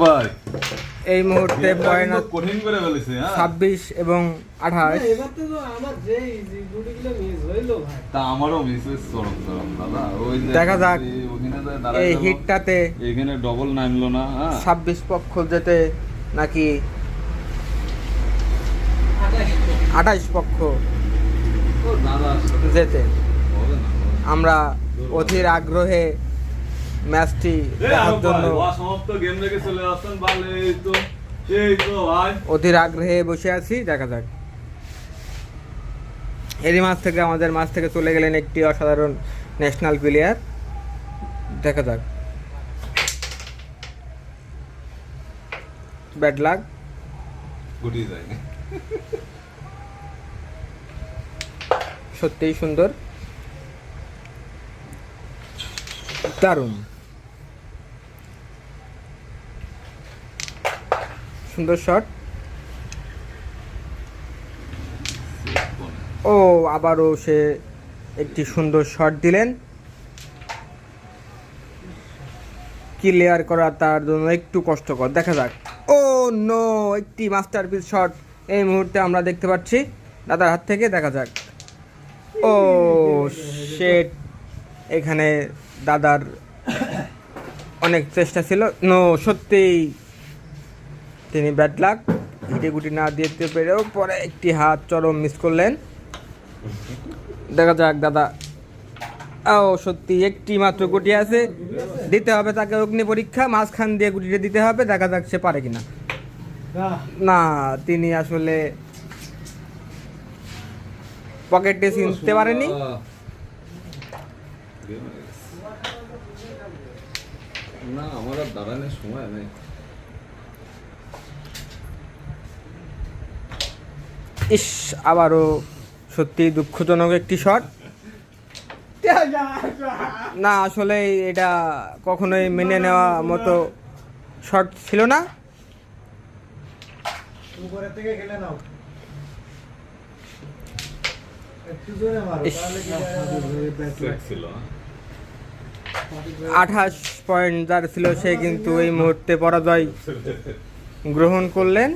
ভাই। এই মুহূর্তে পয়েন্ট কিন্তু কঠিন করে ফেলেছে হ্যাঁ। ছাব্বিশ এবং আঠাশ। তা আমারও মিসেস চরম চরম দাদা। ওই দেখা যাক। এই হিটটাতে এখানে ডবল নামলো না হ্যাঁ। ছাব্বিশ পক্ষ যেতে নাকি আঠাইশ পক্ষ। ও দাদা আসলে যেতে আমরা অধীর আগ্রহে ম্যাচটি দেখার জন্য ভাই, গেম রেখে চলে আসছেন ভালো এই তো সেই তো ভাই। অধীর আগ্রহে বসে আছি দেখা যাক। এরই মাছ থেকে আমাদের মাছ থেকে চলে গেলেন একটি অসাধারণ ন্যাশনাল প্লেয়ার দেখা যাক। ব্যাড লাক গুটি সত্যিই সুন্দর। দারুণ। সুন্দর শট ও, আবারও সে একটি সুন্দর শট দিলেন। ক্লিয়ার করা তার জন্য একটু কষ্টকর। দেখা যাক। ও নো একটি মাস্টারপিস শট এই মুহূর্তে আমরা দেখতে পাচ্ছি দাদার হাত থেকে। দেখা যাক। ও শেট এখানে দাদার অনেক চেষ্টা ছিল। নো সত্যিই তিনি ব্যাড লাক হিটে গুটি না দিতে পেরেও পরে একটি হাত চরম মিস করলেন। দেখা যাক দাদা। ও সত্যি একটি মাত্র গুটি আছে। দিতে হবে তাকে অগ্নি পরীক্ষা মাঝখান দিয়ে গুটিটা দিতে হবে দেখা যাক সে পারে কিনা। না তিনি আসলে পকেটে চিনতে পারেনি। না আমার দাঁড়ানোর সময় নেই। ইস, আবারও সত্যি দুঃখজনক একটি শট না, আসলে এটা কখনোই মেনে নেওয়া মতো শট ছিল না? আঠাশ পয়েন্ট যার ছিল সে কিন্তু এই মুহূর্তে পরাজয় গ্রহণ করলেন